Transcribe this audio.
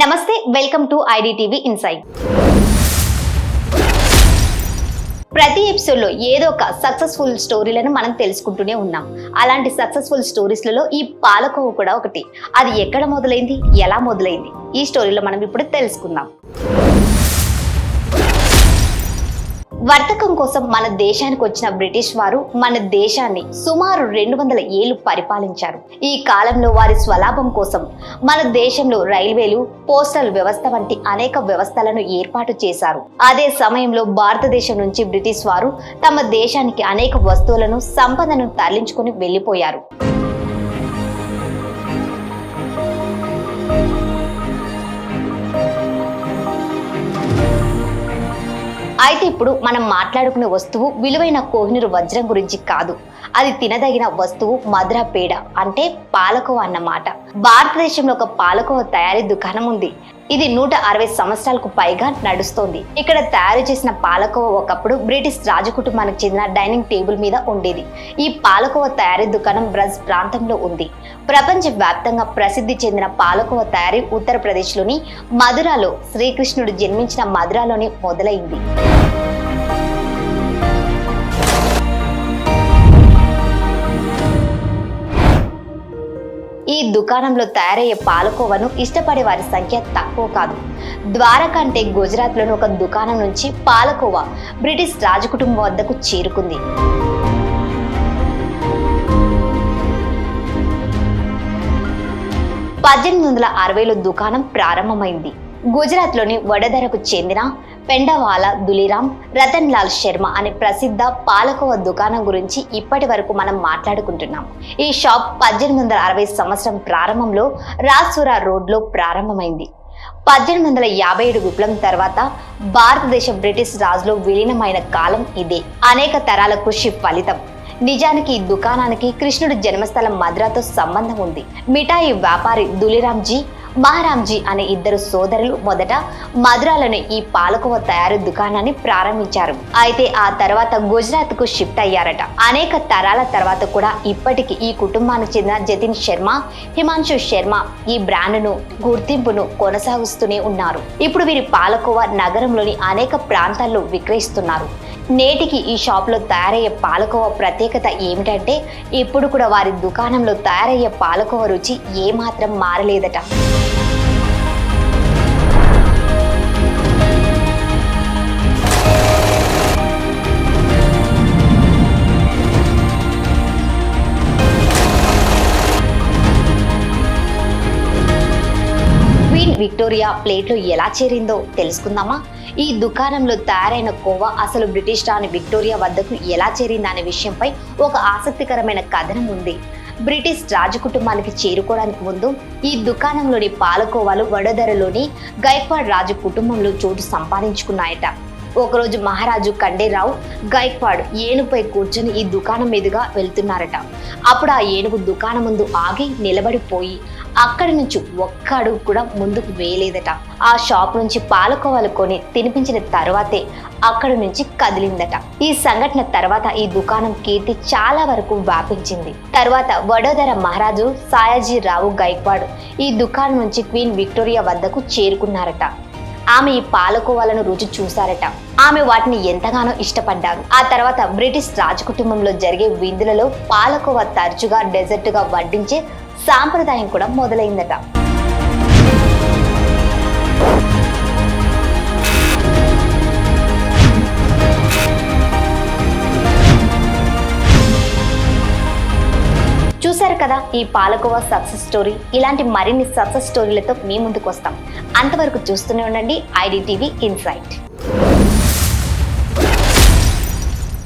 నమస్తే welcome to IDTV insight. ప్రతి ఎపిసోడ్లో ఏదో ఒక సక్సెస్ఫుల్ స్టోరీలను మనం తెలుసుకుంటూనే ఉన్నాం. అలాంటి సక్సెస్ఫుల్ స్టోరీస్లలో ఈ పాలకోవ కూడా ఒకటి. అది ఎక్కడ మొదలైంది? ఎలా మొదలైంది? ఈ స్టోరీలో మనం ఇప్పుడు తెలుసుకుందాం. వర్తకం కోసం మన దేశానికి వచ్చిన బ్రిటిష్ వారు మన దేశాన్ని సుమారు రెండు వందల ఏళ్ళు పరిపాలించారు. ఈ కాలంలో వారి స్వలాభం కోసం మన దేశంలో రైల్వేలు పోస్టల్ వ్యవస్థ వంటి అనేక వ్యవస్థలను ఏర్పాటు చేశారు. అదే సమయంలో భారతదేశం నుంచి బ్రిటిష్ వారు తమ దేశానికి అనేక వస్తువులను సంపదను తరలించుకుని వెళ్ళిపోయారు అయితే ఇప్పుడు మనం మాట్లాడుకునే వస్తువు విలువైన కోహినూరు వజ్రం గురించి కాదు. అది తినదగిన వస్తువు మధుర పేడ అంటే పాలకోవ అన్నమాట. భారతదేశంలో ఒక పాలకోవ తయారీ దుకాణం ఉంది. ఇది నూట అరవై సంవత్సరాలకు పైగా నడుస్తోంది. ఇక్కడ తయారు చేసిన పాలకోవ ఒకప్పుడు బ్రిటిష్ రాజకుటుంబానికి చెందిన డైనింగ్ టేబుల్ మీద ఉండేది. ఈ పాలకోవ తయారీ దుకాణం బ్రజ్ ప్రాంతంలో ఉంది. ప్రపంచ వ్యాప్తంగా ప్రసిద్ధి చెందిన పాలకోవ తయారీ ఉత్తరప్రదేశ్లోని మధురాలో శ్రీకృష్ణుడు జన్మించిన మధురాలోనే మొదలైంది. దుకాణంలో తయారయ్యే పాలకోవను ఇష్టపడే వారి సంఖ్య తక్కువ కాదు. ద్వారకంటే గుజరాత్లోని ఒక దుకాణం నుంచి పాలకోవా బ్రిటిష్ రాజకుటుంబం వద్దకు చేరుకుంది. పద్దెనిమిది వందల అరవైలో దుకాణం ప్రారంభమైంది. గుజరాత్లోని వడదరకు చెందిన పెండవాల దులిరామ్ రతన్ లాల్ శర్మ అనే ప్రసిద్ధ పాలకోవ దుకాణం గురించి ఇప్పటి వరకు మనం మాట్లాడుకుంటున్నాం. ఈ షాప్ పద్దెనిమిది వందల అరవై సంవత్సరం ప్రారంభంలో రాసురా రోడ్లో ప్రారంభమైంది. పద్దెనిమిది వందల యాభై ఏడు విప్లవం తర్వాత భారతదేశ బ్రిటిష్ రాజులో విలీనమైన కాలం ఇదే. అనేక తరాల కృషి ఫలితం. నిజానికి ఈ దుకాణానికి కృష్ణుడి జన్మస్థలం మద్రాతో సంబంధం ఉంది. మిఠాయి వ్యాపారి దులిరామ్జీ మహారామ్జీ అనే ఇద్దరు సోదరులు మొదట మధురాలోని ఈ పాలకోవ తయారు దుకాణాన్ని ప్రారంభించారు. అయితే ఆ తర్వాత గుజరాత్కు షిఫ్ట్ అయ్యారట. అనేక తరాల తర్వాత కూడా ఇప్పటికీ ఈ కుటుంబానికి చెందిన జతిన్ శర్మ హిమాంశు శర్మ ఈ బ్రాండ్ను గుర్తింపును కొనసాగిస్తూనే ఉన్నారు. ఇప్పుడు వీరి పాలకోవ నగరంలోని అనేక ప్రాంతాల్లో విక్రయిస్తున్నారు. నేటికి ఈ షాప్లో తయారయ్యే పాలకోవ ప్రత్యేకత ఏమిటంటే ఇప్పుడు కూడా వారి దుకాణంలో తయారయ్యే పాలకోవ రుచి ఏమాత్రం మారలేదట. క్వీన్ విక్టోరియా ప్లేట్లో ఎలా చేరిందో తెలుసుకుందామా? ఈ దుకాణంలో తయారైన కోవా అసలు బ్రిటిష్ రాణి విక్టోరియా వద్దకు ఎలా చేరిందనే విషయంపై ఒక ఆసక్తికరమైన కథనం ఉంది. బ్రిటిష్ రాజకుటుంబానికి చేరుకోవడానికి ముందు ఈ దుకాణంలోని పాలకోవాలు వడోదరలోని గైక్వాడ్ రాజు కుటుంబంలో చోటు సంపాదించుకున్నాయట. ఒకరోజు మహారాజు కండేరావు గైక్వాడ్ ఏనుపై కూర్చొని ఈ దుకాణం మీదుగా వెళ్తున్నారట. అప్పుడు ఆ ఏనుగు దుకాణం ముందు ఆగి నిలబడిపోయి అక్కడి నుంచి ఒక్క అడుగు కూడా ముందుకు వేయలేదట. ఆ షాప్ నుంచి పాలకోవాలు కొని తినిపించిన తర్వాతే అక్కడి నుంచి కదిలిందట. ఈ సంఘటన తర్వాత ఈ దుకాణం కీర్తి చాలా వరకు వ్యాపించింది. తర్వాత వడోదర మహారాజు సాయాజీ రావు గైక్వాడ్ ఈ దుకాణం నుంచి క్వీన్ విక్టోరియా వద్దకు చేరుకున్నారట. ఆమె ఈ పాలకోవాలను రుచి చూశారట. ఆమె వాటిని ఎంతగానో ఇష్టపడ్డారు. ఆ తర్వాత బ్రిటిష్ రాజకుటుంబంలో జరిగే విందులలో పాలకోవ తరచుగా డెజర్ట్గా వడ్డించే సాంప్రదాయం కూడా మొదలైందట. కదా ఈ పాలకోవ సక్సెస్ స్టోరీ. ఇలాంటి మరిన్ని సక్సెస్ స్టోరీలతో మీ ముందుకు వస్తాం. అంతవరకు చూస్తూనే ఉండండి ఐడి టీవీ ఇన్సైట్.